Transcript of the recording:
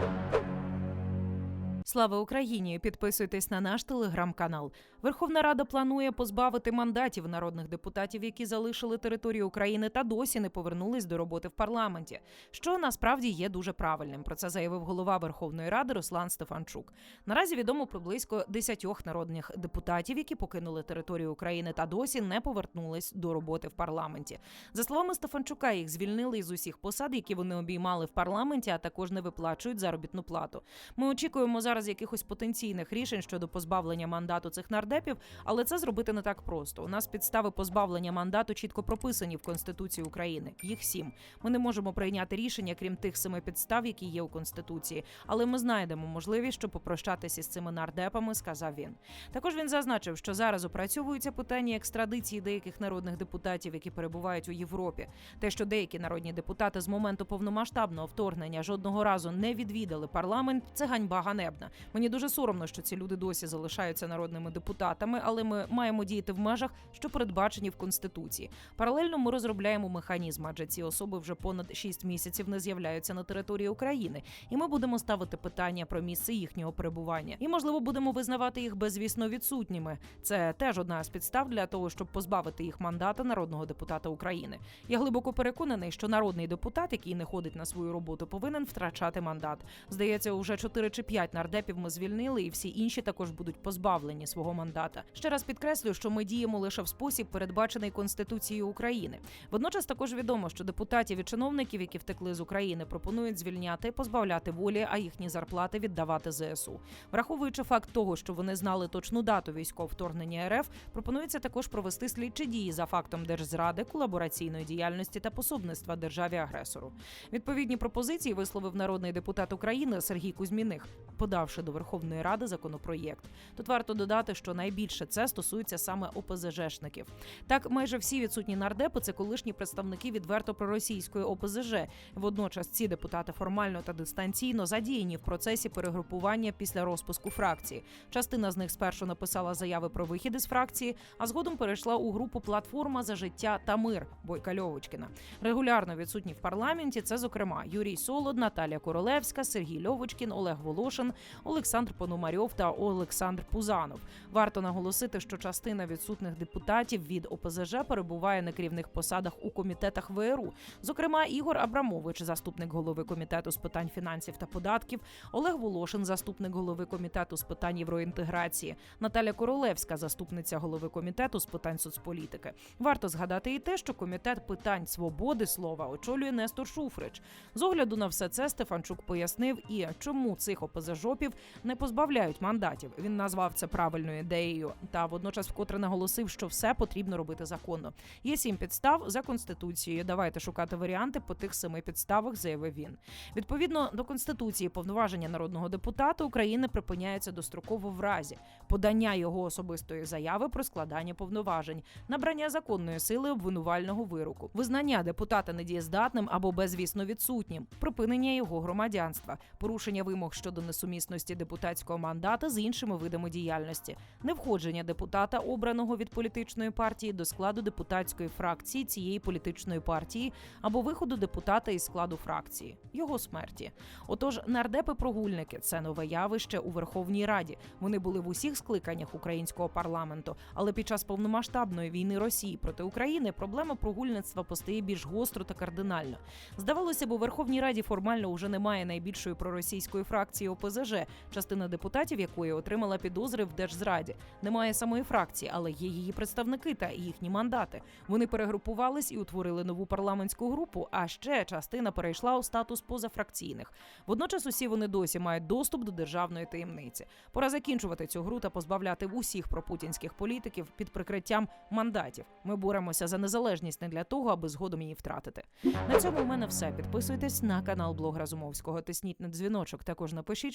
Thank you. Слава Україні! Підписуйтесь на наш телеграм-канал. Верховна Рада планує позбавити мандатів народних депутатів, які залишили територію України та досі не повернулись до роботи в парламенті, що насправді є дуже правильним. Про це заявив голова Верховної Ради Руслан Стефанчук. Наразі відомо про близько десятьох народних депутатів, які покинули територію України та досі не повернулись до роботи в парламенті. За словами Стефанчука, їх звільнили із усіх посад, які вони обіймали в парламенті, а також не виплачують заробітну плату. Ми очікуємо зараз якихось потенційних рішень щодо позбавлення мандату цих нардепів, але це зробити не так просто. У нас підстави позбавлення мандату чітко прописані в Конституції України. Їх сім. Ми не можемо прийняти рішення, крім тих семи підстав, які є у Конституції. Але ми знайдемо можливість, щоб попрощатися з цими нардепами, сказав він. Також він зазначив, що зараз опрацьовуються питання екстрадиції деяких народних депутатів, які перебувають у Європі. Те, що деякі народні депутати з моменту повномасштабного вторгнення жодного разу не відвідали парламент, це ганьба ганебна. Мені дуже соромно, що ці люди досі залишаються народними депутатами, але ми маємо діяти в межах, що передбачені в конституції. Паралельно ми розробляємо механізм, адже ці особи вже понад 6 місяців не з'являються на території України, і ми будемо ставити питання про місце їхнього перебування. І можливо будемо визнавати їх безвісно відсутніми. Це теж одна з підстав для того, щоб позбавити їх мандата народного депутата України. Я глибоко переконаний, що народний депутат, який не ходить на свою роботу, повинен втрачати мандат. Здається, уже 4 чи 5 нардепів ми звільнили, і всі інші також будуть позбавлені свого мандата. Ще раз підкреслюю, що ми діємо лише в спосіб, передбачений Конституцією України. Водночас також відомо, що депутатів і чиновників, які втекли з України, пропонують звільняти, позбавляти волі, а їхні зарплати віддавати ЗСУ. Враховуючи факт того, що вони знали точну дату військового вторгнення РФ, пропонується також провести слідчі дії за фактом держзради, колабораційної діяльності та пособництва державі агресору. Відповідні пропозиції висловив народний депутат України Сергій Кузьміних, подавши до Верховної Ради законопроєкт. Тут варто додати, що найбільше це стосується саме ОПЗЖшників. Так, майже всі відсутні нардепи це колишні представники відверто проросійської ОПЗЖ. Водночас ці депутати формально та дистанційно задіяні в процесі перегрупування після розпуску фракції. Частина з них спершу написала заяви про вихід із фракції, а згодом перейшла у групу Платформа за життя та мир Бойка Льовочкіна. Регулярно відсутні в парламенті. Це, зокрема, Юрій Солод, Наталія Королевська, Сергій Льовочкін, Олег Волошин, Олександр Пономарьов та Олександр Пузанов. Варто наголосити, що частина відсутних депутатів від ОПЗЖ перебуває на керівних посадах у комітетах ВРУ. Зокрема, Ігор Абрамович, заступник голови комітету з питань фінансів та податків, Олег Волошин, заступник голови комітету з питань євроінтеграції, Наталя Королевська, заступниця голови комітету з питань соцполітики. Варто згадати і те, що комітет питань свободи слова очолює Нестор Шуфрич. З огляду на все це Стефанчук пояснив і чому цих ОПЗЖопів не позбавляють мандатів. Він назвав це правильною ідеєю та водночас вкотре наголосив, що все потрібно робити законно. Є сім підстав за конституцією. Давайте шукати варіанти по тих семи підставах, заявив він. Відповідно до конституції, повноваження народного депутата України припиняються достроково в разі подання його особистої заяви про складання повноважень, набрання законної сили обвинувального вироку, визнання депутата недієздатним або безвісно відсутнім, припинення його громадянства, порушення вимог щодо несумісності депутатського мандата з іншими видами діяльності, невходження депутата, обраного від політичної партії, до складу депутатської фракції цієї політичної партії або виходу депутата із складу фракції, його смерті. Отож, нардепи-прогульники це нове явище у Верховній Раді. Вони були в усіх скликаннях українського парламенту, але під час повномасштабної війни Росії проти України проблема прогульництва постає більш гостро та кардинально. Здавалося б, у Верховній Раді формально уже немає найбільшої проросійської фракції ОПЗЖ, частина депутатів якої отримала підозри в держзраді. Немає самої фракції, але є її представники та їхні мандати. Вони перегрупувались і утворили нову парламентську групу. А ще частина перейшла у статус позафракційних. Водночас усі вони досі мають доступ до державної таємниці. Пора закінчувати цю гру та позбавляти усіх пропутінських політиків під прикриттям мандатів. Ми боремося за незалежність не для того, аби згодом її втратити. На цьому у мене все. Підписуйтесь на канал Блог Разумовського. Тисніть на дзвіночок. Також напишіть,